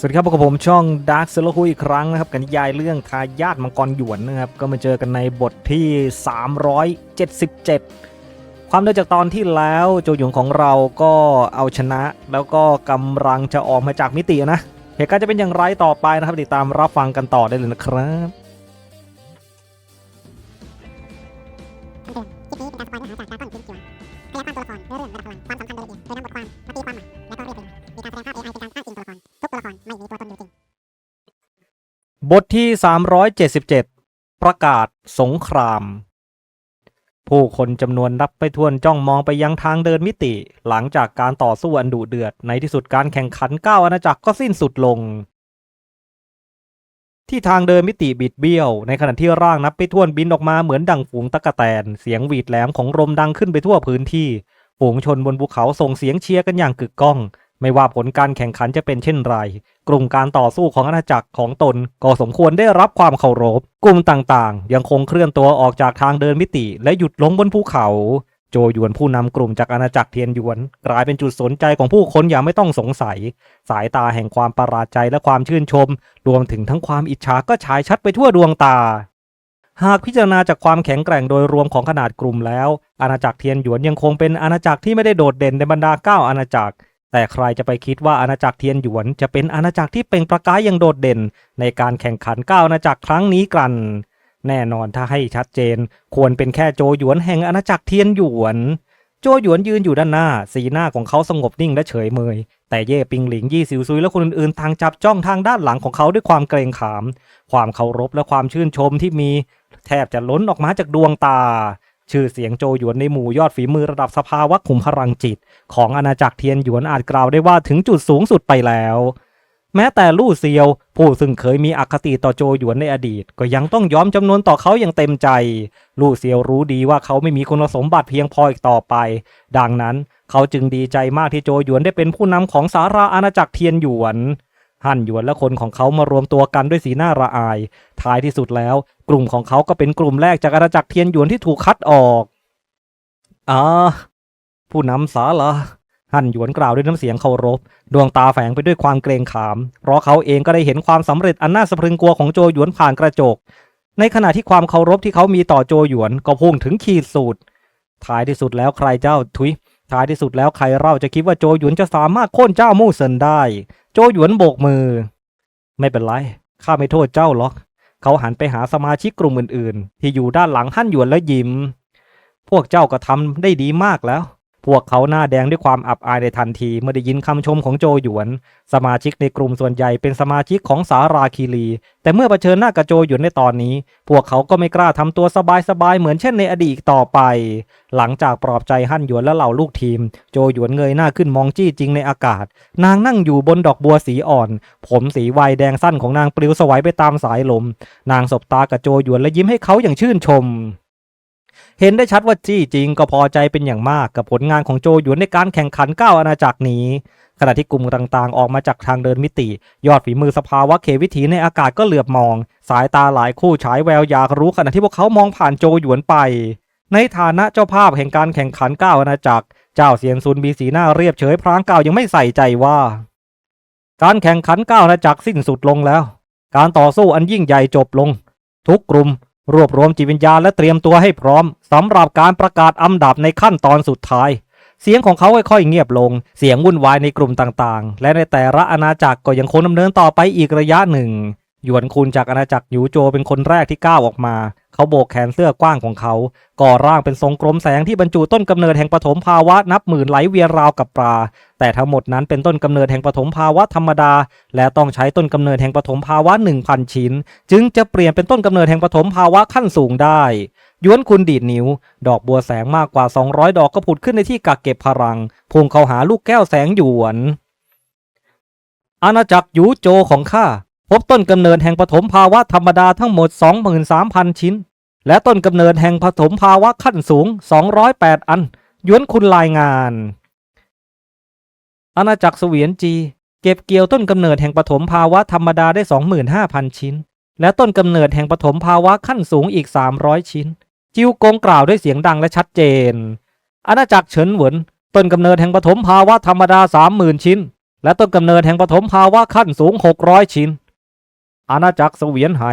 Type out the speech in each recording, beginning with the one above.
สวัสดีครับพบกับผมช่อง Dark s e l o อีกครั้งนะครับกันยายเรื่องทายาทมังกรหยวนนะครับ ก็มาเจอกันในบทที่ 377 ความเดิจากตอนที่แล้วโจหยวนของเราก็เอาชนะ แล้วก็กำลังจะออกมาจากมิตินะ เหตุการณ์จะเป็นอย่างไรต่อไปนะครับ ติดตามรับฟังกันต่อได้เลยนะครับ บทที่ 377 ประกาศสงคราม ผู้คนจำนวนนับไปทวนจ้องมองไปยังทางเดินมิติ หลังจากการต่อสู้อันดุเดือด ในที่สุดการแข่งขันเก้าอาณาจักรก็สิ้นสุดลง ที่ทางเดินมิติบิดเบี้ยว ในขณะที่ร่างนับไปทวนบินออกมาเหมือนดังฝูงตะกะแตน เสียงหวีดแหลมของลมดังขึ้นไปทั่วพื้นที่ ฝูงชนบนภูเขาส่งเสียงเชียร์กันอย่างกึกก้อง ไม่ว่าผลการแข่งขันจะเป็นเช่นไร กลุ่มการต่อสู้ของอาณาจักรของตนก็สมควรได้รับความเคารพ กลุ่มต่างๆ ยังคงเคลื่อนตัวออกจากทางเดินมิติ และหยุดลงบนภูเขา โจหยวนผู้นำกลุ่มจากอาณาจักรเทียนหยวน กลายเป็นจุดสนใจของผู้คนอย่างไม่ต้องสงสัย สายตาแห่งความประหลาดใจและความชื่นชม รวมถึงทั้งความอิจฉาก็ฉายชัดไปทั่วดวงตาหากพิจารณาจากความแข็งแกร่งโดยรวมของขนาดกลุ่มแล้ว อาณาจักรเทียนหยวนยังคงเป็นอาณาจักรที่ไม่ได้โดดเด่นในบรรดาเก้าอาณาจักร แต่ใครจะไปคิดว่าอาณาจักรเทียนหยวน จะเป็นอาณาจักรที่เปล่งประกายอย่างโดดเด่น ในการแข่งขันก้าอาณาจักรครั้งนี้กัน แน่นอนถ้าให้ชัดเจน ควรเป็นแค่โจหยวนแห่งอาณาจักรเทียนหยวนโจหยวนยืนอยู่ด้านหน้า สีหน้าของเขาสงบนิ่งและเฉยเมย แต่เย่ปิงหลิงยี่สิวซุยและคนอื่นๆต่างจับจ้องทางด้านหลังของเขาด้วยความเกรงขาม ความเคารพและความชื่นชมที่มี แทบจะล้นออกมาจากดวงตา ชื่อเสียงโจหยวนในหมู่ยอดฝีมือระดับสภาวะขุมพลังจิต ของอาณาจักรเทียนหยวนอาจกล่าวได้ว่าถึงจุดสูงสุดไปแล้ว แม้แต่ลู่เซียว ผู้ซึ่งเคยมีอคติต่อโจหยวนในอดีต ก็ยังต้องยอมจำนวนต่อเขาอย่างเต็มใจ ลู่เซียวรู้ดีว่าเขาไม่มีคุณสมบัติเพียงพออีกต่อไป ดังนั้นเขาจึงดีใจมากที่โจหยวนได้เป็นผู้นำของสาราอาณาจักรเทียนหยวน ฮั่นหยวนและคนของเขามารวมตัวกันด้วยสีหน้าระอาย ท้ายที่สุดแล้ว กลุ่มของเขาก็เป็นกลุ่มแรกจากอาณาจักรเทียนหยวนที่ถูกคัดออกอ่าผู้นำสาละฮั่นหยวนกล่าวด้วยน้ำเสียงเคารพ ดวงตาแฝงไปด้วยความเกรงขาม เพราะเขาเองก็ได้เห็นความสำเร็จอันน่าสะพรึงกลัวของโจหยวนผ่านกระจก ในขณะที่ความเคารพที่เขามีต่อโจหยวนก็พุ่งถึงขีดสุดท้ายที่สุดแล้วใครเจ้าทุยท้ายที่สุดแล้วใครเราจะคิดว่าโจหยวนจะสามารถโค่นเจ้ามู่เซินได้ จหยวนโบกมือ ไม่เป็นไร ข้าไม่โทษเจ้าหรอก เขาหันไปหาสมาชิกกลุ่มอื่นๆ ที่อยู่ด้านหลังฮั่นหยวนและยิ้ม พวกเจ้าก็ทำได้ดีมากแล้ว พวกเขาหน้าแดงด้วยความอับอายในทันทีเมื่อได้ยินคำชมของโจหยวน สมาชิกในกลุ่มส่วนใหญ่เป็นสมาชิกของสาราคีรี แต่เมื่อเผชิญหน้ากับโจหยวนในตอนนี้ พวกเขาก็ไม่กล้าทำตัวสบายๆเหมือนเช่นในอดีตต่อไป หลังจากปลอบใจฮั่นหยวนและเหล่าลูกทีม โจหยวนเงยหน้าขึ้นมองจี้จริงในอากาศ นางนั่งอยู่บนดอกบัวสีอ่อน ผมสีวายแดงสั้นของนางปลิวสวัยไปตามสายลม นางสบตากับโจหยวนและยิ้มให้เขาอย่างชื่นชม เห็นได้ชัดว่าจี้จริงก็พอใจเป็นอย่างมากกับผลงานของโจหยวนในการแข่งขันก้าอาณาจักรนี้ ขณะที่กลุ่มต่างๆ ออกมาจากทางเดินมิติ ยอดฝีมือสภาวะเขวิถีในอากาศก็เหลือบมอง สายตาหลายคู่ฉายแววอยากรู้ขณะที่พวกเขามองผ่านโจหยวนไป ในฐานะเจ้าภาพแห่งการแข่งขันก้าอาณาจักร เจ้าเสียนซุนมีสีหน้าเรียบเฉยพรางกล่าวยังไม่ใส่ใจว่า การแข่งขันก้าอาณาจักรสิ้นสุดลงแล้ว การต่อสู้อันยิ่งใหญ่จบลง ทุกกลุ่ม รวบรวมจิตวิญญาณและเตรียมตัวให้พร้อมสำหรับการประกาศอันดับในขั้นตอนสุดท้าย เสียงของเขาค่อยๆเงียบลง เสียงวุ่นวายในกลุ่มต่างๆ และในแต่ละอาณาจักรก็ยังคงดำเนินต่อไปอีกระยะหนึ่ง หยวนคุนจากอาณาจักรหยูโจเป็นคนแรกที่ก้าวออกมา เขาโบกแขนเสื้อกว้างของเขาก่อร่างเป็นทรงกลมแสงที่บรรจุต้นกำเนิดแห่งปฐมภาวะนับหมื่นไหลเวียนราวกับปลา แต่ทั้งหมดนั้นเป็นต้นกำเนิดแห่งปฐมภาวะธรรมดา และต้องใช้ต้นกำเนิดแห่งปฐมภาวะ 1,000 ชิ้น จึงจะเปลี่ยนเป็นต้นกำเนิดแห่งปฐมภาวะขั้นสูงได้หยวนคุณดีดนิ้ว ดอกบัวแสงมากกว่า 200 ดอกก็ผุดขึ้นในที่กักเก็บพลังพุ่งเข้าหาลูกแก้วแสงหยวนอาณาจักรยูโจของข้าพบต้นกำเนิดแห่งปฐมภาวะธรรมดาทั้งหมด 23,000 ชิ้น และต้นกำเนิดแห่งปฐมภาวะขั้นสูง 208 อันหยวนคุณรายงาน อาณาจักรเสวียนจี เก็บเกี่ยวต้นกำเนิดแห่งปฐมภาวะธรรมดาได้ 25,000 ชิ้น และต้นกำเนิดแห่งปฐมภาวะขั้นสูงอีก 300 ชิ้น จิวกงกล่าวด้วยเสียงดังและชัดเจน อาณาจักรเฉินเหวินต้นกำเนิดแห่งปฐมภาวะธรรมดา 30,000 ชิ้น และต้นกำเนิดแห่งปฐมภาวะขั้นสูง 600 ชิ้น อาณาจักรเสวียนไห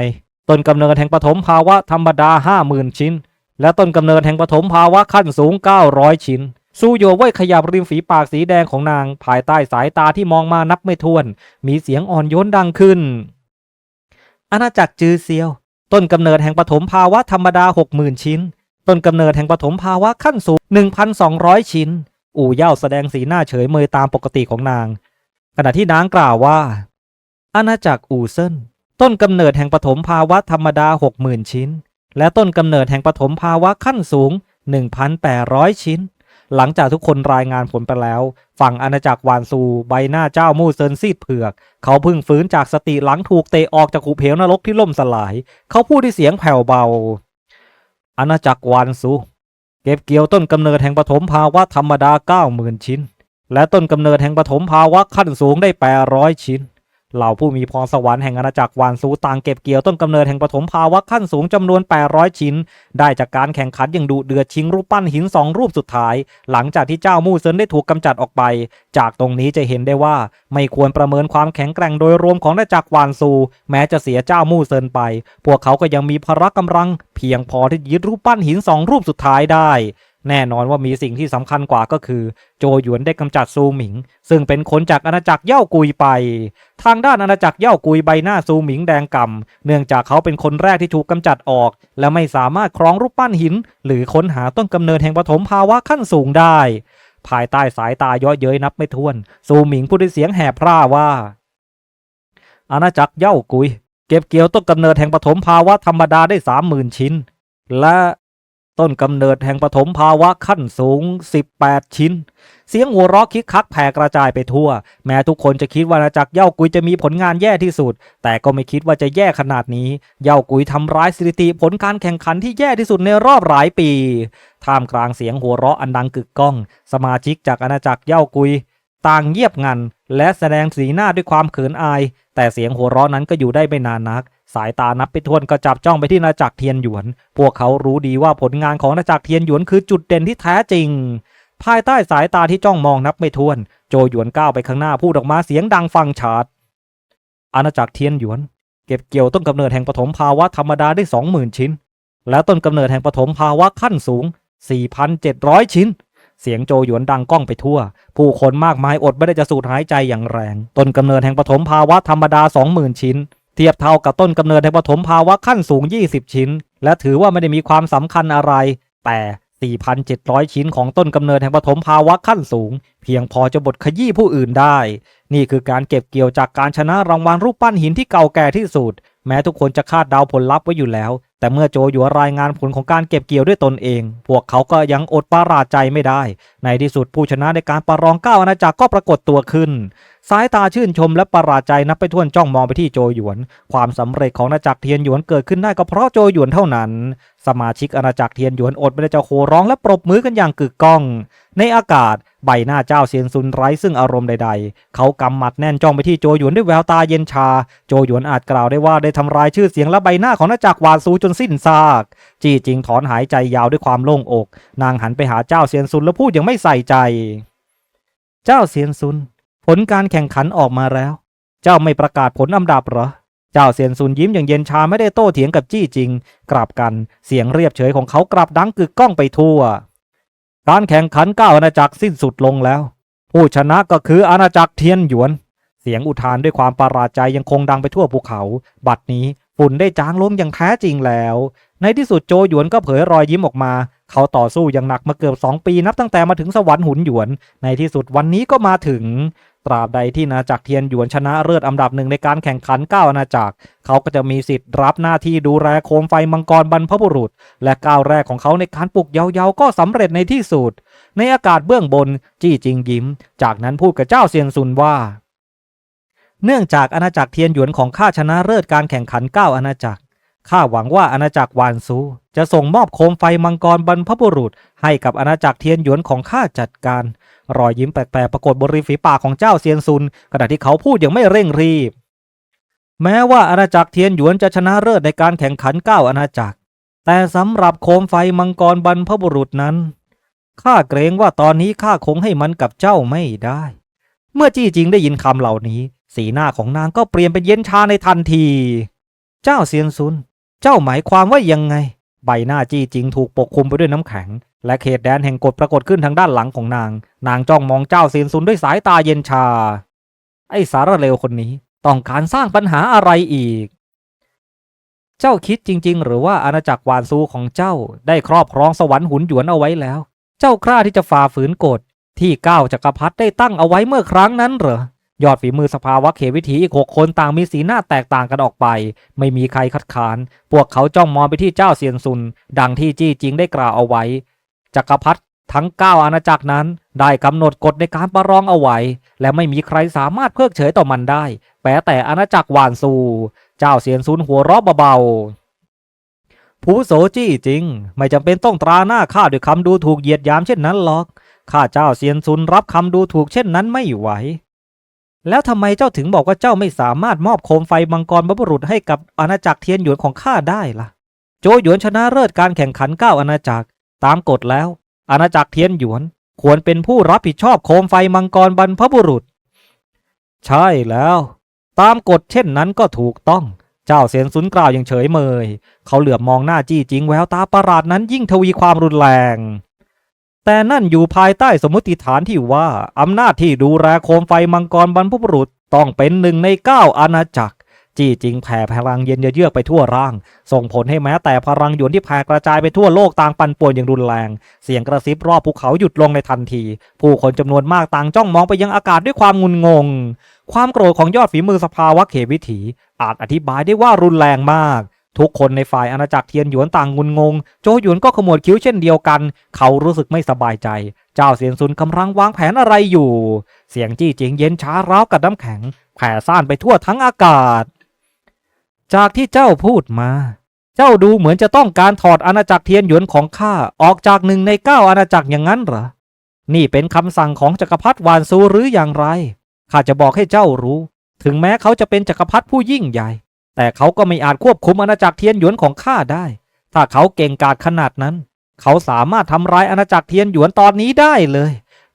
ต้นกำเนิดแห่งปฐมภาวะธรรมดา 50,000 ชิ้น และต้นกำเนิดแห่งปฐมภาวะขั้นสูง 900 ชิ้นซูโยเว่ยขยับริมฝีปากสีแดงของนาง ภายใต้สายตาที่มองมานับไม่ถ้วน มีเสียงอ่อนโยนดังขึ้น อาณาจักรจือเซียว ต้นกำเนิดแห่งปฐมภาวะธรรมดา 60,000 ชิ้น ต้นกำเนิดแห่งปฐมภาวะขั้นสูง 1,200 ชิ้น อู่เย่าแสดงสีหน้าเฉยเมยตามปกติของนาง ขณะที่นางกล่าวว่า อาณาจักรอู่เซิน ต้นกำเนิดแห่งปฐมภาวะธรรมดา 60,000 ชิ้น และต้นกำเนิดแห่งปฐมภาวะขั้นสูง 1,800 ชิ้น หลังจากทุกคนรายงานผลไปแล้ว ฝั่งอาณาจักรวานซูใบหน้าเจ้ามู่เซินซีดเผือก เขาพิ่งฟื้นจากสติหลังถูกเตะออกจากขุเพวนรกที่ล่มสลาย เขาพูดด้วยเสียงแผ่วเบา อาณาจักรวานซู เก็บเกี่ยวต้นกำเนิดแห่งปฐมภาวะธรรมดา 90,000 ชิ้น และต้นกำเนิดแห่งปฐมภาวะขั้นสูงได้ 800 ชิ้น เหล่าผู้มีพรสวรรค์แห่งอาณาจักรวานซูต่างเก็บเกี่ยวต้นกำเนิดแห่งปฐมภาวะขั้นสูงจำนวน 800 ชิ้น ได้จากการแข่งขันอย่างดุเดือดชิงรูปปั้นหินสองรูปสุดท้าย หลังจากที่เจ้ามู่เซินได้ถูกกำจัดออกไป จากตรงนี้จะเห็นได้ว่าไม่ควรประเมินความแข็งแกร่งโดยรวมของอาณาจักรวานซู แม้จะเสียเจ้ามู่เซินไป พวกเขาก็ยังมีพละกำลัง เพียงพอที่ยึดรูปปั้นหินสองรูปสุดท้ายได้ แน่นอนว่ามีสิ่งที่สำคัญกว่าก็คือ โจหยวนได้กำจัดซูหมิง ซึ่งเป็นคนจากอาณาจักรเย่ากุยไป ทางด้านอาณาจักรเย่ากุยใบหน้าซูหมิงแดงก่ำเนื่องจากเขาเป็นคนแรกที่ถูกกำจัดออก และไม่สามารถครองรูปปั้นหิน หรือค้นหาต้นกำเนิดแห่งปฐมภาวะขั้นสูงได้ ภายใต้สายตาย้อเย้ยนับไม่ถ้วน ซูหมิงพูดด้วยเสียงแหบพร่าว่า อาณาจักรเย่ากุย เก็บเกี่ยวต้นกำเนิดแห่งปฐมภาวะธรรมดาได้สามหมื่นชิ้น และ ต้นกำเนิดแห่งปฐมภาวะขั้นสูง 18 ชิ้น เสียงหัวเราะคิกคักแผ่กระจายไปทั่ว แม้ทุกคนจะคิดว่าอาณาจักรเย่ากุยจะมีผลงานแย่ที่สุด แต่ก็ไม่คิดว่าจะแย่ขนาดนี้ เย่ากุยทำร้ายสถิติผลการแข่งขันที่แย่ที่สุดในรอบหลายปี ท่ามกลางเสียงหัวเราะอันดังกึกก้อง สมาชิกจากอาณาจักรเย่ากุย ต่างเงียบงัน และแสดงสีหน้าด้วยความเขินอาย แต่เสียงหัวเราะนั้นก็อยู่ได้ไม่นานนัก สายตานับไปทวนก็จับจ้องไปที่อาจักรเทียนหยวน พวกเขารู้ดีว่าผลงานของอาจักรเทียนหยวนคือจุดเด่นที่แท้จริง ภายใต้สายตาที่จ้องมองนับไม่ถ้วน โจหยวนก้าวไปข้างหน้าพูดออกมาเสียงดังฟังชัดอาณาจักรเทียนหยวน เก็บเกี่ยวต้นกำเนิดแห่งปฐมภาวะธรรมดาได้สองหมื่นชิ้น และต้นกำเนิดแห่งปฐมภาวะขั้นสูง 4,700 ชิ้น เสียงโจหยวนดังก้องไปทั่ว ผู้คนมากมายอดไม่ได้จะสูดหายใจอย่างแรง ต้นกำเนิดแห่งปฐมภาวะธรรมดา 20,000 ชิ้น เทียบเท่ากับต้นกำเนิดแห่งปฐมภาวะขั้นสูง 20 ชิ้น และถือว่าไม่ได้มีความสำคัญอะไร แต่ 4,700 ชิ้นของต้นกำเนิดแห่งปฐมภาวะขั้นสูง เพียงพอจะบดขยี้ผู้อื่นได้ นี่คือการเก็บเกี่ยวจากการชนะรางวัลรูปปั้นหินที่เก่าแก่ที่สุด แม้ทุกคนจะคาดเดาผลลัพธ์ไว้อยู่แล้ว แต่เมื่อโจหยัวรายงานผลของการเก็บเกี่ยวด้วยตนเอง พวกเขาก็ยังอดประหลาดใจไม่ได้ ในที่สุดผู้ชนะในการประลองเก้าอาณาจักรก็ปรากฏตัวขึ้น สายตาชื่นชมและประหลาดใจนับไปถ้วนจ้องมองไปที่โจหยวน ความสำเร็จของอาณาจักรเทียนหยวนเกิดขึ้นได้ก็เพราะโจหยวนเท่านั้น สมาชิกอาณาจักรเทียนหยวนอดไม่ได้จะโห่ร้องและปรบมือกันอย่างกึกก้อง ในอากาศ ใบหน้าเจ้าเซียนซุนไร้ซึ่งอารมณ์ใดๆ เขากำหมัดแน่นจ้องไปที่โจหยวนด้วยแววตาเย็นชา โจหยวนอาจกล่าวได้ว่าได้ทำลายชื่อเสียงและใบหน้าของอาจักรวานซูจนสิ้นซาก จีจิงถอนหายใจยาวด้วยความโล่งอก นางหันไปหาเจ้าเซียนซุนแล้วพูดอย่างไม่ใส่ใจ เจ้าเซียนซุน ผลการแข่งขันออกมาแล้ว เจ้าไม่ประกาศผลอันดับเหรอเจ้าเซียนซุนยิ้มอย่างเย็นชาไม่ได้โต้เถียงกับจี้จริง กลับกันเสียงเรียบเฉยของเขากลับดังกึกก้องไปทั่ว การแข่งขันเก้าอาณาจักรสิ้นสุดลงแล้ว ผู้ชนะก็คืออาณาจักรเทียนหยวน เสียงอุทานด้วยความประหลาดใจยังคงดังไปทั่วภูเขา บัดนี้ฝุ่นได้จางลงอย่างแท้จริงแล้ว ในที่สุดโจหยวนก็เผยรอยยิ้มออกมา เขาต่อสู้อย่างหนักมาเกือบสองปีนับตั้งแต่มาถึงสวรรค์หุนหยวน ในที่สุดวันนี้ก็มาถึง ตราบใดที่อาจักรเทียนหยวนชนะเลิศอันดับหนึ่งในการแข่งขันเก้าอาณาจักรเขาก็จะมีสิทธิ์รับหน้าที่ดูแลโคมไฟมังกรบรรพบุรุษ และก้าวแรกของเขาในการปลุกเยาว์ๆก็สำเร็จในที่สุด ในอากาศเบื้องบนจี้จิงยิ้ม จากนั้นพูดกับเจ้าเซียนซุนว่า เนื่องจากอาณาจักรเทียนหยวนของข้าชนะเลิศการแข่งขันเก้าอาณาจักร ข้าหวังว่าอาณาจักรวานซู จะส่งมอบโคมไฟมังกรบรรพบุรุษ ให้กับอาณาจักรเทียนหยวนของข้าจัดการ รอยยิ้มแปลกๆปรากฏบนริมฝีปากของเจ้าเซียนซุน ขณะที่เขาพูดอย่างไม่เร่งรีบ แม้ว่าอาณาจักรเทียนหยวนจะชนะเลิศในการแข่งขันเก้าอาณาจักร แต่สำหรับโคมไฟมังกรบรรพบุรุษนั้นข้าเกรงว่าตอนนี้ข้าคงให้มันกับเจ้าไม่ได้ เมื่อจี้จิงได้ยินคำเหล่านี้ สีหน้าของนางก็เปลี่ยนเป็นเย็นชาในทันที เจ้าเซียนซุน เจ้าหมายความว่ายังไง ใบหน้าจี้จริงถูกปกคลุมไปด้วยน้ำแข็ง และเขตแดนแห่งกฎปรากฏขึ้นทางด้านหลังของนาง นางจ้องมองเจ้าเซียนซุนด้วยสายตาเย็นชา ไอ้สารเลวคนนี้ต้องการสร้างปัญหาอะไรอีก เจ้าคิดจริง ๆ หรือว่าอาณาจักรวานซูของเจ้าได้ครอบครองสวรรค์หุนหยวนเอาไว้แล้ว เจ้ากล้าที่จะฝ่าฝืนกฎที่เก้าจักรพรรดิได้ตั้งเอาไว้เมื่อครั้งนั้นเหรอ ยอดฝีมือสภาวะเขวิถีอีกหกคนต่างมีสีหน้าแตกต่างกันออกไป ไม่มีใครคัดค้าน พวกเขาจ้องมองไปที่เจ้าเซียนซุน ดังที่จี้จิงได้กล่าวเอาไว้จักรพรรดิทั้งเก้าอาณาจักรนั้น ได้กำหนดกฎในการประลองเอาไว้ และไม่มีใครสามารถเพิกเฉยต่อมันได้แม้แต่อาณาจักรวานซู เจ้าเซียนซุนหัวเราะเบาๆผู้โสจี้จริง ไม่จำเป็นต้องตราหน้าข้าด้วยคำดูถูกเหยียดยามเช่นนั้นหรอกข้าเจ้าเซียนซุนรับคำดูถูกเช่นนั้นไม่ไหว แล้วทำไมเจ้าถึงบอกว่าเจ้าไม่สามารถมอบโคมไฟมังกรบรรพบุรุษให้กับอาณาจักรเทียนหยวนของข้าได้ล่ะ โจหยวนชนะเลิศการแข่งขันเก้าอาณาจักร ตามกฎแล้ว อาณาจักรเทียนหยวนควรเป็นผู้รับผิดชอบโคมไฟมังกรบรรพบุรุษ ใช่แล้ว ตามกฎเช่นนั้นก็ถูกต้อง เจ้าเสียนซุนกล่าวอย่างเฉยเมย เขาเหลือบมองหน้าจี้จริงแววตาประหลาดนั้นยิ่งทวีความรุนแรง แต่นั่นอยู่ภายใต้สมมติฐานที่ว่าอำนาจที่ดูแลโคมไฟมังกรบรรพบุรุษต้องเป็นหนึ่งในเก้าอาณาจักรจี้จริงแผ่พลังเย็นเยือกไปทั่วร่าง ส่งผลให้แม้แต่พลังหยวนที่แผ่กระจายไปทั่วโลกต่างปั่นป่วนอย่างรุนแรง เสียงกระซิบรอบภูเขาหยุดลงในทันที ผู้คนจำนวนมากต่างจ้องมองไปยังอากาศด้วยความงุนงง ความโกรธของยอดฝีมือสภาวะเขวิถี อาจอธิบายได้ว่ารุนแรงมาก ทุกคนในฝ่ายอาณาจักรเทียนหยวนต่างงุนงง โจหยวนก็ขมวดคิ้วเช่นเดียวกัน เขารู้สึกไม่สบายใจ เจ้าเสียนซุนกำลังวางแผนอะไรอยู่ เสียงจี้จิงเย็นช้าร้าวกับน้ำแข็ง แผ่ซ่านไปทั่วทั้งอากาศ จากที่เจ้าพูดมา เจ้าดูเหมือนจะต้องการถอดอาณาจักรเทียนหยวนของข้าออกจากหนึ่งในเก้าอาณาจักรอย่างนั้นเหรอ นี่เป็นคำสั่งของจักรพรรดิวานซูหรืออย่างไร ข้าจะบอกให้เจ้ารู้ ถึงแม้เขาจะเป็นจักรพรรดิผู้ยิ่งใหญ่ แต่เขาก็ไม่อาจควบคุมอาณาจักรเทียนหยวนของข้าได้ ถ้าเขาเก่งกาจขนาดนั้น เขาสามารถทำร้ายอาณาจักรเทียนหยวนตอนนี้ได้เลย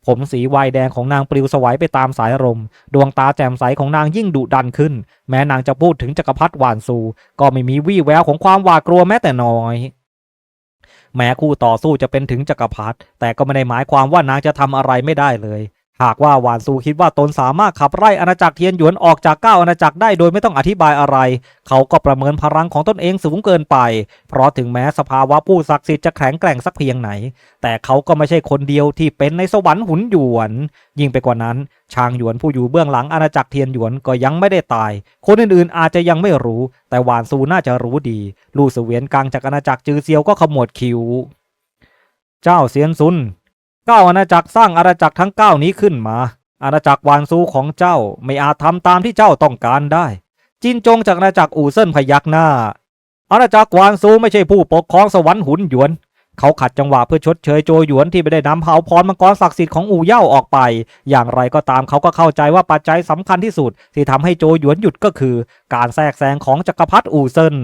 ผมสีวายแดงของนางปลิวสวัยไปตามสายลมดวงตาแจ่มใสของนางยิ่งดุดันขึ้น แม้นางจะพูดถึงจักรพรรดิหวานซู ก็ไม่มีวี่แววของความหวาดกลัวแม้แต่น้อย แม้คู่ต่อสู้จะเป็นถึงจักรพรรดิแต่ก็ไม่ได้หมายความว่านางจะทำอะไรไม่ได้เลย หากว่าหวานซูคิดว่าตนสามารถขับไล่อาณาจักรเทียนหยวนออกจากเก้าอาณาจักรได้โดยไม่ต้องอธิบายอะไร เขาก็ประเมินพลังของตนเองสูงเกินไป เพราะถึงแม้สภาวะผู้ศักดิ์สิทธิ์จะแข็งแกร่งสักเพียงไหน แต่เขาก็ไม่ใช่คนเดียวที่เป็นในสวรรค์หุนหยวน ยิ่งไปกว่านั้น ชางหยวนผู้อยู่เบื้องหลังอาณาจักรเทียนหยวนก็ยังไม่ได้ตาย คนอื่นๆอาจจะยังไม่รู้ แต่หวานซูน่าจะรู้ดี ลู่เสวียนกลางจากอาณาจักรจือเซียวก็ขมวดคิ้ว เจ้าเซียนซุน เก้าอาณาจักรสร้างอาณาจักรทั้งเก้านี้ขึ้นมา อาณาจักรวานซูของเจ้าไม่อาจทำตามที่เจ้าต้องการได้ จินจงจากอาณาจักรอู่เซินพยักหน้า อาณาจักรวานซูไม่ใช่ผู้ปกครองสวรรค์หุนหยวน เขาขัดจังหวะเพื่อชดเชยโจหยวนที่ไม่ได้นำเผ่าพรมังกรศักดิ์สิทธิ์ของอู่เย่าออกไป อย่างไรก็ตามเขาก็เข้าใจว่าปัจจัยสำคัญที่สุดที่ทำให้โจหยวนหยุดก็คือ การแทรกแซงของจักรพรรดิอู่เซิน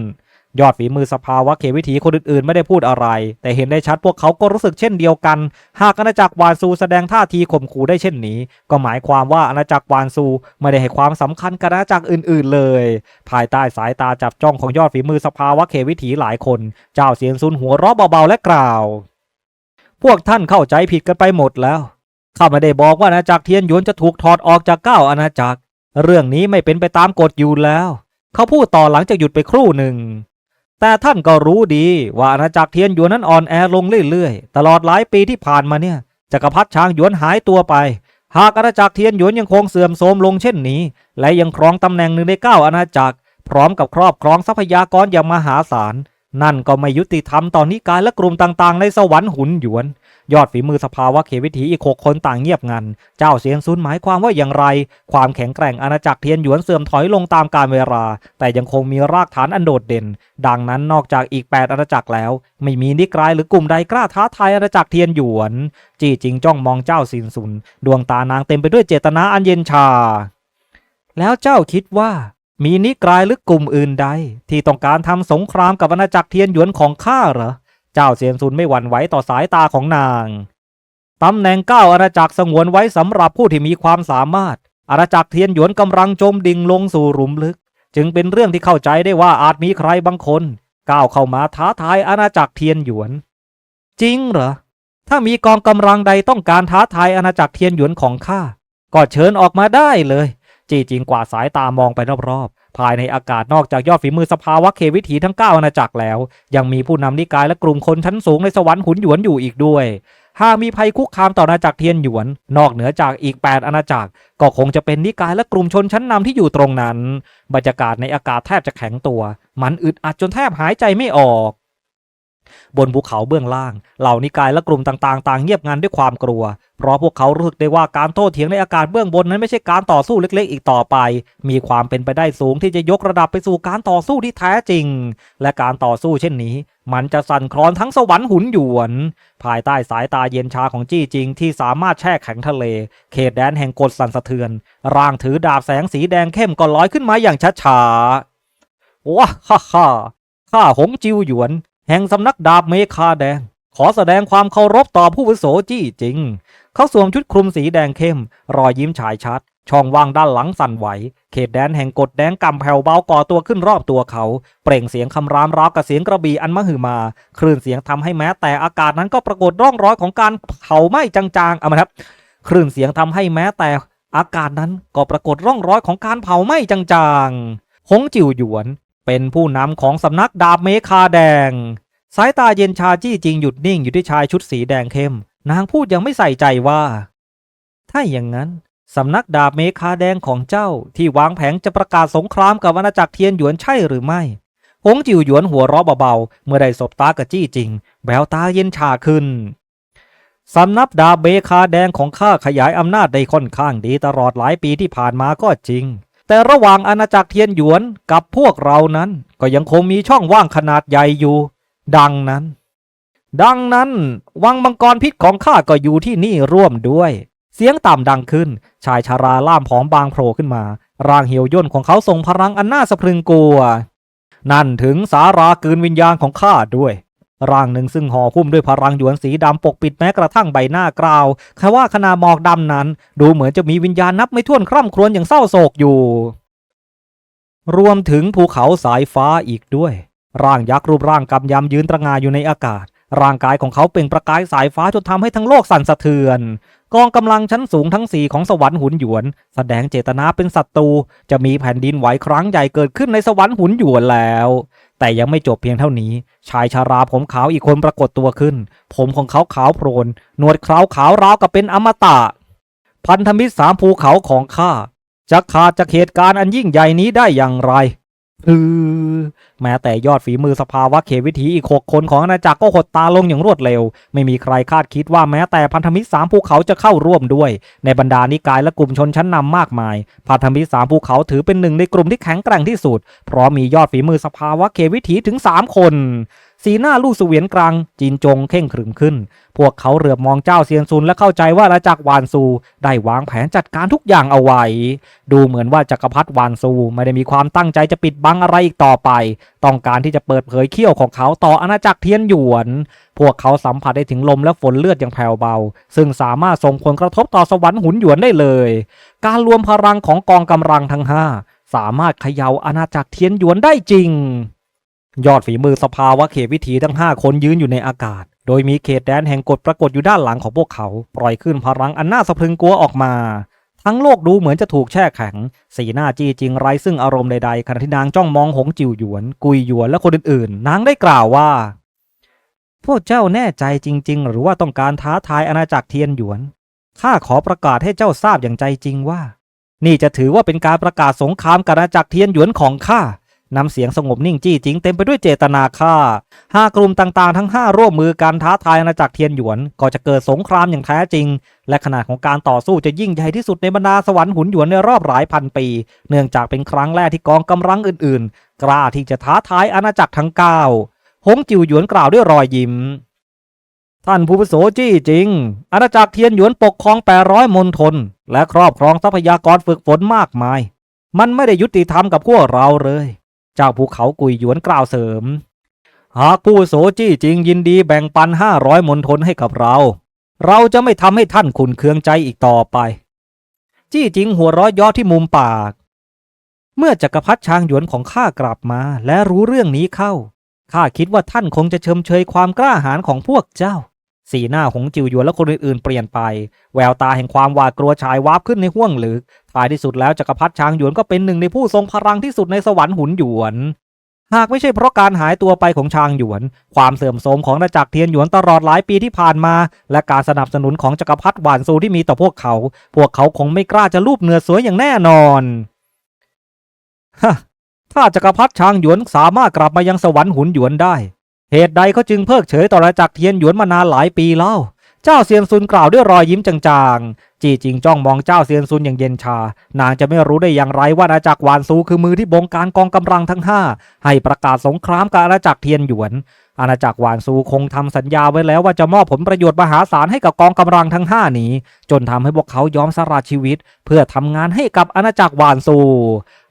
ยอดฝีมือสภาวะเขวิถีคนอื่นๆ ไม่ได้พูดอะไร แต่เห็นได้ชัดพวกเขาก็รู้สึกเช่นเดียวกัน หากอาณาจักรวานซูแสดงท่าทีข่มขู่ได้เช่นนี้ ก็หมายความว่าอาณาจักรวานซูไม่ได้ให้ความสำคัญกับอาณาจักรอื่น ๆ เลย ภายใต้สายตาจับจ้องของยอดฝีมือสภาวะเขวิถีหลายคน เจ้าเสียงซุนหัวเราะเบาๆและกล่าว พวกท่านเข้าใจผิดกันไปหมดแล้วข้าไม่ได้บอกว่าอาณาจักรเทียนหยวนจะถูกถอดออกจากเก้าอาณาจักร เรื่องนี้ไม่เป็นไปตามกฎอยู่แล้ว เขาพูดต่อหลังจากหยุดไปครู่หนึ่ง แต่ท่านก็รู้ดีว่าอาณาจักรเทียนหยวนนั้นอ่อนแอลงเรื่อยๆ ตลอดหลายปีที่ผ่านมาเนี่ยจักรพรรดิช้างหยวนหายตัวไป หากอาณาจักรเทียนหยวนยังคงเสื่อมโทรมลงเช่นนี้ และยังครองตำแหน่งหนึ่งในเก้าอาณาจักร พร้อมกับครอบครองทรัพยากรอย่างมหาศาล นั่นก็ไม่ยุติธรรมต่อนนิกายและกลุ่มต่างๆ ในสวรรค์หุนหยวน ยอดฝีมือสภาวะเขวิถีอีกหกคนต่างเงียบงัน เจ้าเสียงซุนหมายความว่าอย่างไร ความแข็งแกร่งอาณาจักรเทียนหยวนเสื่อมถอยลงตามกาลเวลา แต่ยังคงมีรากฐานอันโดดเด่น ดังนั้นนอกจากอีก 8 อาณาจักรแล้ว ไม่มีนิกายหรือกลุ่มใดกล้าท้าทายอาณาจักรเทียนหยวน จี้จิงจ้องมองเจ้าซินซุน ดวงตานางเต็มไปด้วยเจตนาอันเย็นชา แล้วเจ้าคิดว่า มีนิกายหรือกลุ่มอื่นใด ที่ต้องการทำสงครามกับอาณาจักรเทียนหยวนของข้าเหรอ เจ้าเซียนซุนไม่หวั่นไหวต่อสายตาของนางตำแหน่งเก้าอาณาจักรสงวนไว้สำหรับผู้ที่มีความสามารถ อาณาจักรเทียนหยวนกำลังจมดิ่งลงสู่หลุมลึก จึงเป็นเรื่องที่เข้าใจได้ว่าอาจมีใครบางคน ก้าวเข้ามาท้าทายอาณาจักรเทียนหยวน จริงเหรอ ถ้ามีกองกำลังใดต้องการท้าทายอาณาจักรเทียนหยวนของข้าก็เชิญออกมาได้เลย จีจริงกว่าดสายตามองไปรอบๆ ภายในอากาศนอกจากยอดฝีมือสภาวะเควิถีทั้ง 9 อาณาจักรแล้ว ยังมีผู้นำนิกายและกลุ่มคนชั้นสูงในสวรรค์หุนหยวนอยู่อีกด้วย หากมีภัยคุกคามต่ออาณาจักรเทียนหยวน นอกเหนือจากอีก 8 อาณาจักร ก็คงจะเป็นนิกายและกลุ่มชนชั้นนำที่อยู่ตรงนั้น บรรยากาศในอากาศแทบจะแข็งตัว มันอึดอัดจนแทบหายใจไม่ออก บนภูเขาเบื้องล่าง เหล่านิกายและกลุ่มต่างๆ ต่างเงียบงันด้วยความกลัว เพราะพวกเขารู้สึกได้ว่าการโต้เถียงในอากาศเบื้องบนนั้นไม่ใช่การต่อสู้เล็กๆ อีกต่อไป มีความเป็นไปได้สูงที่จะยกระดับไปสู่การต่อสู้ที่แท้จริง และการต่อสู้เช่นนี้ มันจะสั่นคลอนทั้งสวรรค์หุนหยวน ภายใต้สายตาเย็นชาของจี้จริง ที่สามารถแช่แข็งทะเล เขตแดนแห่งกฎสั่นสะเทือน ร่างถือดาบแสงสีแดงเข้มก็ลอยขึ้นมาอย่างช้าๆว้าฮ่าฮ่าข้าหงจิวหยวน แห่งสำนักดาบเมคาแดง ขอแสดงความเคารพต่อผู้วุโสจี้จริง เขาสวมชุดคลุมสีแดงเข้ม รอยยิ้มฉายชัด ช่องว่างด้านหลังสั่นไหว เขตแดนแห่งกฎแดงกำแผ่วเบาก่อตัวขึ้นรอบตัวเขา เปล่งเสียงคำรามราวกับเสียงกระบี่อันมหึมา คลื่นเสียงทำให้แม้แต่อากาศนั้นก็ปรากฏร่องรอยของการเผาไหม้จางๆเอามาครับ คลื่นเสียงทำให้แม้แต่อากาศนั้นก็ปรากฏร่องรอยของการเผาไหม้จางๆหงจิวหยวน เป็นผู้นำของสำนักดาบเมคาแดง สายตาเย็นชาจี้จริงหยุดนิ่งอยู่ที่ชายชุดสีแดงเข้ม นางพูดยังไม่ใส่ใจว่า ถ้าอย่างนั้นสำนักดาบเมคาแดงของเจ้าที่วางแผนจะประกาศสงครามกับอาณาจักรเทียนหยวนใช่หรือไม่หงจิวหยวนหัวเราะเบาๆ เมื่อได้สบตากับจี้จริง แววตาเย็นชาขึ้นสำนักดาบเบคาแดงของข้าขยายอำนาจได้ค่อนข้างดีตลอดหลายปีที่ผ่านมาก็จริง แต่ระหว่างอาณาจักรเทียนหยวนกับพวกเรานั้น ก็ยังคงมีช่องว่างขนาดใหญ่อยู่ ดังนั้น ดังนั้น วังมังกรพิษของข้าก็อยู่ที่นี่ร่วมด้วย เสียงต่ำดังขึ้น ชายชาราล่ามผอมบางโผล่ขึ้นมา ร่างเหี่ยวย่นของเขาส่งพลังอันน่าสะพรึงกลัว นั่นถึงสารากืนวิญญาณของข้าด้วย ร่างหนึ่งซึ่งห่อหุ้มด้วยพลังหยวนสีดำปกปิดแม้กระทั่งใบหน้ากราวแค่ว่าขณะหมอกดำนั้น ดูเหมือนจะมีวิญญาณนับไม่ถ้วนคร่ำครวญอย่างเศร้าโศกอยู่ รวมถึงภูเขาสายฟ้าอีกด้วย ร่างยักษ์รูปร่างกำยำยืนตระงานอยู่ในอากาศ ร่างกายของเขาเปล่งประกายสายฟ้าจนทำให้ทั้งโลกสั่นสะเทือน กองกำลังชั้นสูงทั้งสี่ของสวรรค์หุนหยวน แสดงเจตนาเป็นศัตรูจะมีแผ่นดินไหวครั้งใหญ่เกิดขึ้นในสวรรค์หุนหยวนแล้ว แต่ยังไม่จบเพียงเท่านี้ ชายชาราผมขาวอีกคนปรากฏตัวขึ้น ผมของเขาขาวโพลนหนวดเคราขาวราวกับเป็นอมตะ พันธมิตรสามภูเขาของข้าจะขาดจากเหตุการณ์อันยิ่งใหญ่นี้ได้อย่างไร คือแม้แต่ยอดฝีมือสภาวะเขวิถีอีกหกคนของอาณาจักรก็หดตาลงอย่างรวดเร็ว ไม่มีใครคาดคิดว่าแม้แต่พันธมิตรสามภูเขาจะเข้าร่วมด้วย ในบรรดานิกายและกลุ่มชนชั้นนำมากมาย พันธมิตรสามภูเขาถือเป็นหนึ่งในกลุ่มที่แข็งแกร่งที่สุด เพราะมียอดฝีมือสภาวะเขวิถีถึง 3 คน สีหน้าลูกเสวียนกลางจีนจงเข่งขรึมขึ้น พวกเขาเหลือบมองเจ้าเซียนซุนและเข้าใจว่าอาณาจักรวานซู ได้วางแผนจัดการทุกอย่างเอาไว้ ดูเหมือนว่าจักรพรรดิวานซูไม่ได้มีความตั้งใจจะปิดบังอะไรอีกต่อไป ต้องการที่จะเปิดเผยเขี้ยวของเขาต่ออาณาจักรเทียนหยวน พวกเขาสัมผัสได้ถึงลมและฝนเลือดอย่างแผ่วเบา ซึ่งสามารถส่งผลกระทบต่อสวรรค์หุนหยวนได้เลย การรวมพลังของกองกำลังทั้งห้าสามารถเขย่าอาณาจักรเทียนหยวนได้จริง ยอดฝีมือสภาวะเขตวิถีทั้ง 5 คนยืนอยู่ในอากาศ โดยมีเขตแดนแห่งกฎปรากฏอยู่ด้านหลังของพวกเขา ปล่อยขึ้นพลังอันน่าสะพรึงกลัวออกมา ทั้งโลกดูเหมือนจะถูกแช่แข็ง สีหน้าจี้จริงไร้ซึ่งอารมณ์ใดๆขณะที่นางจ้องมองหงจิ๋วหยวน กุยหยวนและคนอื่นๆ นางได้กล่าวว่า พวกเจ้าแน่ใจจริง ๆ หรือว่าต้องการท้าทายอาณาจักรเทียนหยวนข้าขอประกาศให้เจ้าทราบอย่างใจจริงว่า นี่จะถือว่าเป็นการประกาศสงครามกับอาณาจักรเทียนหยวนของข้า น้ำเสียงสงบนิ่งจี้จริงเต็มไปด้วยเจตนาฆ่าห้ากลุ่มต่างๆ ทั้ง 5 ร่วมมือการท้าทายอาณาจักรเทียนหยวน ก็จะเกิดสงครามอย่างแท้จริง และขนาดของการต่อสู้จะยิ่งใหญ่ที่สุดในบรรดาสวรรค์หุนหยวนในรอบหลายพันปี เนื่องจากเป็นครั้งแรกที่กองกำลังอื่นๆ กล้าที่จะท้าทายอาณาจักรทั้งเก้าหงจิวหยวนกล่าวด้วยรอยยิ้มท่านผู้ปโสจี้จริง อาณาจักรเทียนหยวนปกครอง800มณฑลและครอบครองทรัพยากรฝึกฝนมากมาย มันไม่ได้ยุติธรรมกับพวกเราเลย เจ้าภูเขากุยหยวนกล่าวเสริม หากผู้โสจี้จริงยินดีแบ่งปัน500มณฑลให้กับเรา เราจะไม่ทำให้ท่านขุนเคืองใจอีกต่อไป จี้จิงหัวราะเย่อที่มุมปาก เมื่อจักรพรรดิชางหยวนของข้ากลับมาและรู้เรื่องนี้เข้าข้าคิดว่าท่านคงจะเชมเชยความกล้าหาญของพวกเจ้า สีหน้าของจิวหยวนและคนอื่นๆเปลี่ยนไป แววตาแห่งความหวาดกลัวฉายวาบขึ้นในห้วงลึกท้ายที่สุดแล้วจักรพรรดิช้างหยวนก็เป็นหนึ่งในผู้ทรงพลังที่สุดในสวรรค์หุนหยวน หากไม่ใช่เพราะการหายตัวไปของชางหยวน ความเสื่อมโทรมของอาจักรเทียนหยวนตลอดหลายปีที่ผ่านมา และการสนับสนุนของจักรพรรดิหวานซูที่มีต่อพวกเขา พวกเขาคงไม่กล้าจะลูบเนื้อสวยอย่างแน่นอนฮะถ้าจักรพรรดิชางหยวนสามารถกลับมายังสวรรค์หุนหยวนได้ เหตุใดเขาจึงเพิกเฉยต่ออาณาจักรเทียนหยวนมานานหลายปีแล้วเจ้าเซียนซุนกล่าวด้วยรอยยิ้มจางๆ จีจิงจ้องมองเจ้าเซียนซุนอย่างเย็นชา นางจะไม่รู้ได้อย่างไรว่าอาณาจักรหวานซูคือมือที่บงการกองกำลังทั้งห้าให้ประกาศสงครามกับอาณาจักรเทียนหยวน อาณาจักรหวานซูคงทำสัญญาไว้แล้วว่าจะมอบผลประโยชน์มหาศาลให้กับกองกำลังทั้งห้านี้ จนทำให้พวกเขายอมสละชีวิต เพื่อทำงานให้กับอาณาจักรหวานซู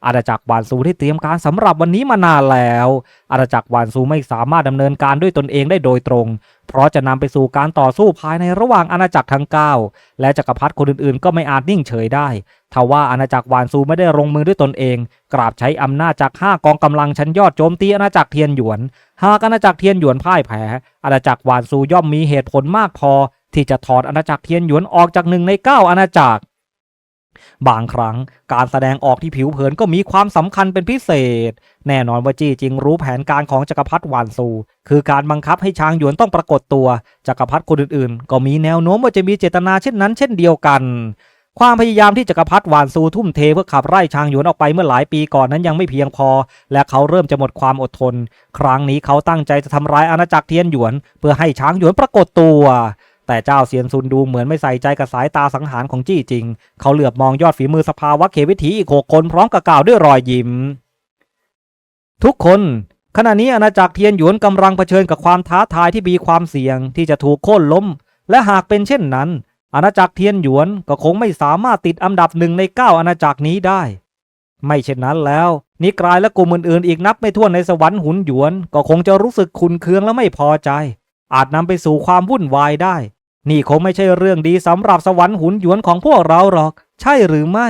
อาณาจักรวานซูได้เตรียมการสำหรับวันนี้มานานแล้ว อาณาจักรวานซูไม่สามารถดำเนินการด้วยตนเองได้โดยตรง เพราะจะนำไปสู่การต่อสู้ภายในระหว่างอาณาจักรทั้งเก้าและจักรพรรดิคนอื่นๆ ก็ไม่อาจนิ่งเฉยได้ทว่าอาณาจักรวานซูไม่ได้ลงมือด้วยตนเอง กราบใช้อำนาจจากห้ากองกำลังชั้นยอดโจมตีอาณาจักรเทียนหยวน หากอาณาจักรเทียนหยวนพ่ายแพ้ อาณาจักรวานซูย่อมมีเหตุผลมากพอ ที่จะถอดอาณาจักรเทียนหยวนออกจากหนึ่งในเก้าอาณาจักร บางครั้งการแสดงออกที่ผิวเผินก็มีความสำคัญเป็นพิเศษ แน่นอนว่าจี้จริงรู้แผนการของจักรพรรดิหวานซู คือการบังคับให้ช้างหยวนต้องปรากฏตัว จักรพรรดิคนอื่นๆ ก็มีแนวโน้มว่าจะมีเจตนาเช่นนั้นเช่นเดียวกัน ความพยายามที่จักรพรรดิหวานซูทุ่มเทเพื่อขับไล่ช้างหยวนออกไปเมื่อหลายปีก่อนนั้นยังไม่เพียงพอ และเขาเริ่มจะหมดความอดทน ครั้งนี้เขาตั้งใจจะทำร้ายอาณาจักรเทียนหยวน เพื่อให้ช้างหยวนปรากฏตัว แต่เจ้าเซียนซุนดูเหมือนไม่ใส่ใจกับสายตาสังหารของจี้จริง เขาเหลือบมองยอดฝีมือสภาวะเขวิถีอีกหกคนพร้อมกับกล่าวด้วยรอยยิ้ม ทุกคนขณะนี้อาณาจักรเทียนหยวนกำลังเผชิญกับความท้าทายที่มีความเสี่ยงที่จะถูกโค่นล้ม และหากเป็นเช่นนั้น อาณาจักรเทียนหยวนก็คงไม่สามารถติดอันดับหนึ่งในเก้าอาณาจักรนี้ได้ ไม่เช่นนั้นแล้ว นิกรายและกลุ่มอื่นๆ อีกนับไม่ถ้วนในสวรรค์หุนหยวน ก็คงจะรู้สึกขุนเคืองและไม่พอใจ อาจนำไปสู่ความวุ่นวายได้ นี่คงไม่ใช่เรื่องดีสำหรับสวรรค์หุนหยวนของพวกเราหรอก ใช่หรือไม่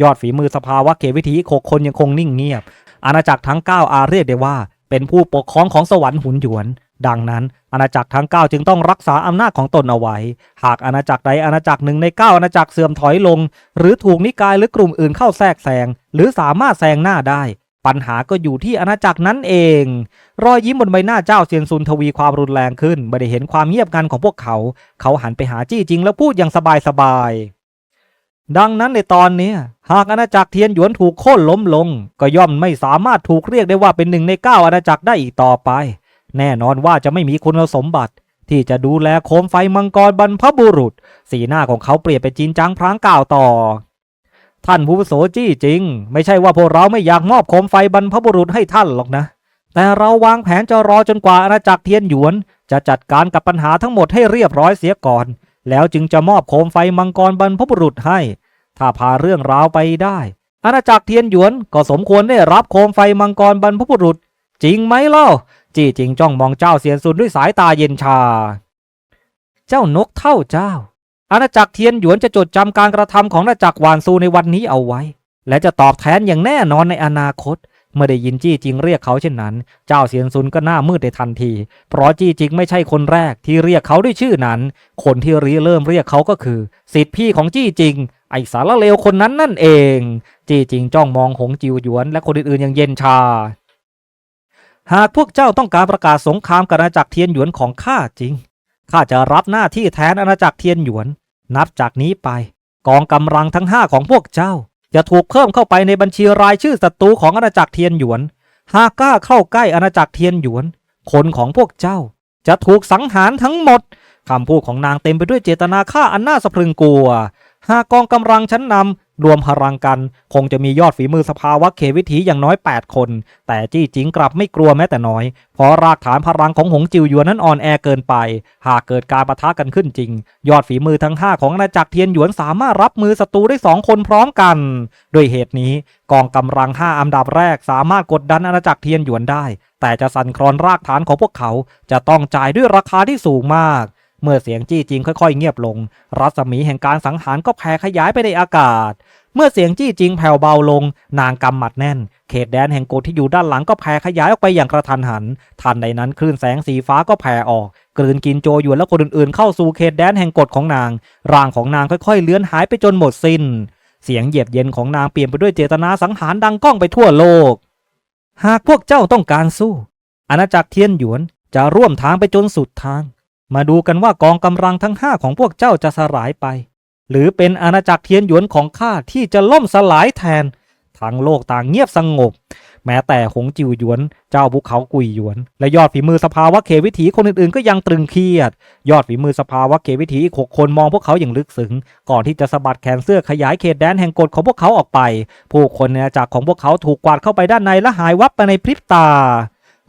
ยอดฝีมือสภาวะเขวิถีหกคนยังคงนิ่งเงียบ อาณาจักรทั้ง 9 อาเรียกได้ว่า เป็นผู้ปกครองของสวรรค์หุนหยวน ดังนั้น อาณาจักรทั้ง 9 จึงต้องรักษาอำนาจของตนเอาไว้ หากอาณาจักรใดอาณาจักรหนึ่งใน 9 อาณาจักรเสื่อมถอยลง หรือถูกนิกายหรือกลุ่มอื่นเข้าแทรกแซงหรือสามารถแซงหน้าได้ ปัญหาก็อยู่ที่อาณาจักรนั้นเอง รอยยิ้มบนใบหน้าเจ้าเซียนซุนทวีความรุนแรงขึ้นไม่ได้เห็นความเงียบงันของพวกเขา เขาหันไปหาจี้จริงแล้วพูดอย่างสบายๆดังนั้นในตอนนี้หากอาณาจักรเทียนหยวนถูกโค่นล้มลง ก็ย่อมไม่สามารถถูกเรียกได้ว่าเป็นหนึ่งในเก้าอาณาจักรได้อีกต่อไป แน่นอนว่าจะไม่มีคุณสมบัติ ที่จะดูแลโคมไฟมังกรบรรพบุรุษ สีหน้าของเขาเปลี่ยนไปจีนจังพรางกล่าวต่อ ท่านผู้วุโสจี้จริง ไม่ใช่ว่าพวกเราไม่อยากมอบโคมไฟบรรพบุรุษให้ท่านหรอกนะ แต่เราวางแผนจะรอจนกว่าอาณาจักรเทียนหยวน จะจัดการกับปัญหาทั้งหมดให้เรียบร้อยเสียก่อน แล้วจึงจะมอบโคมไฟมังกรบรรพบุรุษให้ ถ้าพาเรื่องราวไปได้ อาณาจักรเทียนหยวนก็สมควรได้รับโคมไฟมังกรบรรพบุรุษ จริงไหมเล่า จี้จริงจ้องมองเจ้าเสียนซุนด้วยสายตาเย็นชา เจ้านกเท่าเจ้า อาณาจักรเทียนหยวนจะจดจำการกระทำของอาณาจักรวานซูในวันนี้เอาไว้ และจะตอบแทนอย่างแน่นอนในอนาคต เมื่อได้ยินจี้จิงเรียกเขาเช่นนั้น เจ้าเสียนซุนก็หน้ามืดในทันที เพราะจี้จิงไม่ใช่คนแรกที่เรียกเขาด้วยชื่อนั้น คนที่รีเริ่มเรียกเขาก็คือสิทธิพี่ของจี้จิง ไอสารเลวคนนั้นนั่นเอง จี้จิงจ้องมองหงจิวหยวน และคนอื่นๆอย่างเย็นชา หากพวกเจ้าต้องการประกาศสงครามกับอาณาจักรเทียนหยวนของข้าจริง ข้าจะรับหน้าที่แทนอาณาจักรเทียนหยวน นับจากนี้ไป กองกำลังทั้งห้าของพวกเจ้า จะถูกเพิ่มเข้าไปในบัญชีรายชื่อศัตรูของอาณาจักรเทียนหยวน หากกล้าเข้าใกล้อาณาจักรเทียนหยวน คนของพวกเจ้า จะถูกสังหารทั้งหมดคำพูดของนางเต็มไปด้วยเจตนาฆ่าอันน่าสะพรึงกลัว หากกองกำลังชั้นนำ รวมพลังกัน คงจะมียอดฝีมือสภาวะเขวิถีอย่างน้อย 8 คน แต่จี้จิงกลับไม่กลัวแม้แต่น้อย เพราะรากฐานพลังของหงจิวหยวนนั้นอ่อนแอเกินไป หากเกิดการปะทะกันขึ้นจริง ยอดฝีมือทั้ง 5 ของอาณาจักรเทียนหยวนสามารถรับมือศัตรูได้ 2 คนพร้อมกัน ด้วยเหตุนี้กองกำลัง 5 อันดับแรกสามารถกดดันอาณาจักรเทียนหยวนได้ แต่จะสั่นคลอนรากฐานของพวกเขา จะต้องจ่ายด้วยราคาที่สูงมาก เมื่อเสียงจี้จริงค่อยๆ เงียบลง รัศมีแห่งการสังหารก็แผ่ขยายไปในอากาศ เมื่อเสียงจี้จริงแผ่วเบาลง นางกำหมัดแน่น เขตแดนแห่งโกที่อยู่ด้านหลังก็แผ่ขยายออกไปอย่างกระทันหัน ทันใดนั้นคลื่นแสงสีฟ้าก็แผ่ออก กลืนกินโจหยวนและคนอื่นๆ เข้าสู่เขตแดนแห่งกฎของนาง ร่างของนางค่อยๆ เลือนหายไปจนหมดสิ้น เสียงเหยียบเย็นของนางเปลี่ยนไปด้วยเจตนาสังหารดังก้องไปทั่วโลก หากพวกเจ้าต้องการสู้ อาณาจักรเทียนหยวนจะร่วมทางไปจนสุดทาง มาดูกันว่ากองกำลังทั้งห้าของพวกเจ้าจะสลายไป หรือเป็นอาณาจักรเทียนหยวนของข้าที่จะล่มสลายแทน ทั้งโลกต่างเงียบสงบ แม้แต่หงจิวหยวน เจ้าภูเขากุยหยวน และยอดฝีมือสภาวะเควิถีคนอื่นๆ ก็ยังตรึงเครียด ยอดฝีมือสภาวะเควิถีอีกหกคนมองพวกเขาอย่างลึกซึ้งก่อนที่จะสะบัดแขนเสื้อขยายเขตแดนแห่งกฎของพวกเขาออกไป ผู้คนในอาณาจักรของพวกเขาถูกกวาดเข้าไปด้านในและหายวับไปในพริบตา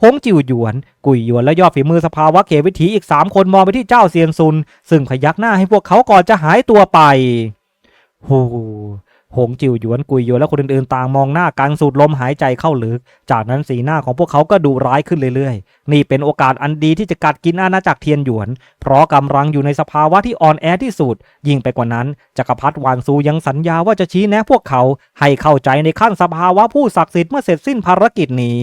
หงจิวหยวน กุยหยวนและยอดฝีมือสภาวะเขวิถีอีกสามคนมองไปที่เจ้าเซียนซุน ซึ่งพยักหน้าให้พวกเขาก่อนจะหายตัวไปฮูหงจิวหยวนกุยหยวนและคนอื่นๆ ต่างมองหน้ากันสูดลมหายใจเข้าลึก จากนั้นสีหน้าของพวกเขาก็ดูร้ายขึ้นเรื่อยๆ นี่เป็นโอกาสอันดีที่จะกัดกินอาณาจักรเทียนหยวน เพราะกำลังอยู่ในสภาวะที่อ่อนแอที่สุด ยิ่งไปกว่านั้นจักรพรรดิวานซูยังสัญญาว่าจะชี้แนะพวกเขาให้เข้าใจในขั้นสภาวะผู้ศักดิ์สิทธิ์เมื่อเสร็จสิ้นภารกิจนี้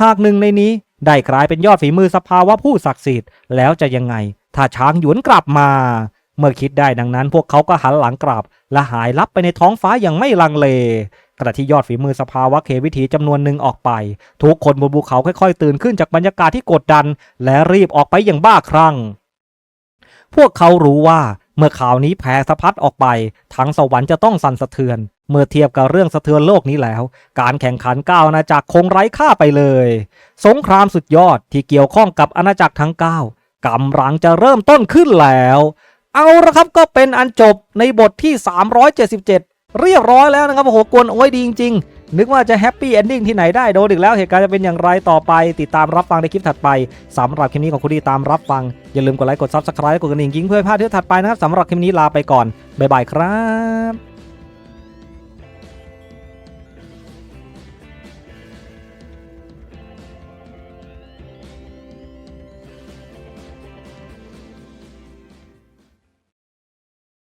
หากหนึ่งในนี้ได้กลายเป็นยอดฝีมือสภาวะผู้ศักดิ์สิทธิ์แล้วจะยังไง ถ้าช้างหยวนกลับมา เมื่อคิดได้ดังนั้น พวกเขาก็หันหลังกลับ และหายลับไปในท้องฟ้าอย่างไม่ลังเลกระที่ยอดฝีมือสภาวะเควิถีจำนวนหนึ่งออกไป ทุกคนบนภูเขาค่อยๆ ตื่นขึ้นจากบรรยากาศที่กดดัน และรีบออกไปอย่างบ้าคลั่ง พวกเขารู้ว่า เมื่อข่าวนี้แผ่สะพัดออกไปทั้งสวรรค์จะต้องสั่นสะเทือน เมื่อเทียบกับเรื่องสะเทือนโลกนี้แล้ว การแข่งขันก้าวอาณาจักรคงไร้ค่าไปเลย สงครามสุดยอดที่เกี่ยวข้องกับอาณาจักรทั้ง9กำลังจะเริ่มต้นขึ้นแล้ว เอาละครับก็เป็นอันจบในบทที่ 377 เรียบร้อยแล้วนะครับโอ้โหกวนโอ้ยดีจริงๆ นึกว่าจะแฮปปี้เอนดิ้งที่ไหนได้โดนอีกแล้วเหตุการณ์จะเป็นอย่างไรต่อไป ติดตามรับฟังในคลิปถัดไปสำหรับคลิปนี้ของคุณดีตามรับฟัง อย่าลืมกดไลค์กดซับสไครต์กดกระดิ่งกิ้งเพื่อพลาดเที่ยวถัดไปนะครับสำหรับคลิปนี้ลาไปก่อนบ๊ายบายครับ